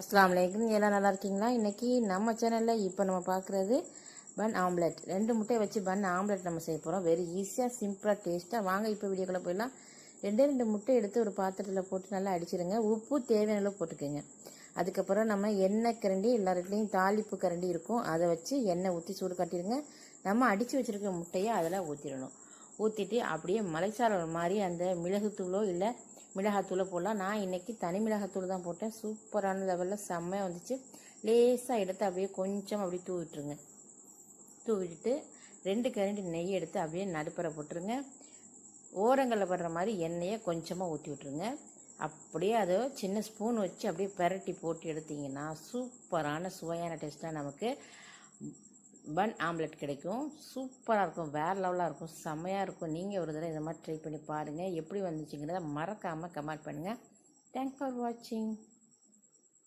அஸ்லாம் அலைக்கும். எல்லாம் நல்லா இருக்கீங்களா? இன்றைக்கி நம்ம சேனலில் இப்போ நம்ம பார்க்குறது பன் ஆம்லெட் ரெண்டு முட்டையை வச்சு பன் ஆம்லெட் நம்ம செய்ய போகிறோம் வெரி ஈஸியாக சிம்பிளாக டேஸ்ட்டாக வாங்க இப்போ வீடியோக்குள்ளே போயிடலாம். ரெண்டே ரெண்டு முட்டை எடுத்து ஒரு பாத்திரத்தில் போட்டு நல்லா அடிச்சிருங்க. உப்பு தேவையான அளவு போட்டுக்கோங்க. அதுக்கப்புறம் நம்ம எண்ணெய் கரண்டி எல்லா இடத்துலையும் தாளிப்பு கரண்டி இருக்கும். அதை வச்சு எண்ணெய் ஊற்றி சூடு காட்டிடுங்க. நம்ம அடித்து வச்சுருக்க முட்டையை அதில் ஊற்றிடணும் ஊற்றிட்டு அப்படியே மலைச்சாரல் மாதிரி அந்த மிளகுத்தூளோ இல்லை மிளகாத்தூளை போடலாம். நான் இன்னைக்கு தனி மிளகாத்தூள் தான் போட்டேன். சூப்பரான லெவலில் செம்மையாக வந்துச்சு. லேசாக எடுத்து அப்படியே கொஞ்சம் அப்படியே தூவிட்டுருங்க. தூவிட்டு ரெண்டு கரண்டி நெய் எடுத்து அப்படியே நடுப்புற போட்டுருங்க. ஓரங்களில் படுற மாதிரி எண்ணெயை கொஞ்சமாக ஊற்றி விட்டுருங்க. அப்படியே அதை சின்ன ஸ்பூன் வச்சு அப்படியே பெரட்டி போட்டு எடுத்தீங்கன்னா சூப்பரான சுவையான டேஸ்ட்டாக நமக்கு பன் ஆம்லெட் கிடைக்கும். சூப்பராக இருக்கும். வேறு லெவலாக இருக்கும். செம்மையாக இருக்கும். நீங்கள் ஒரு தடவை இதை மாதிரி ட்ரை பண்ணி பாருங்கள் எப்படி வந்துச்சுங்கிறத மறக்காமல் கமெண்ட் பண்ணுங்கள் தேங்க்ஸ் ஃபார் வாட்சிங்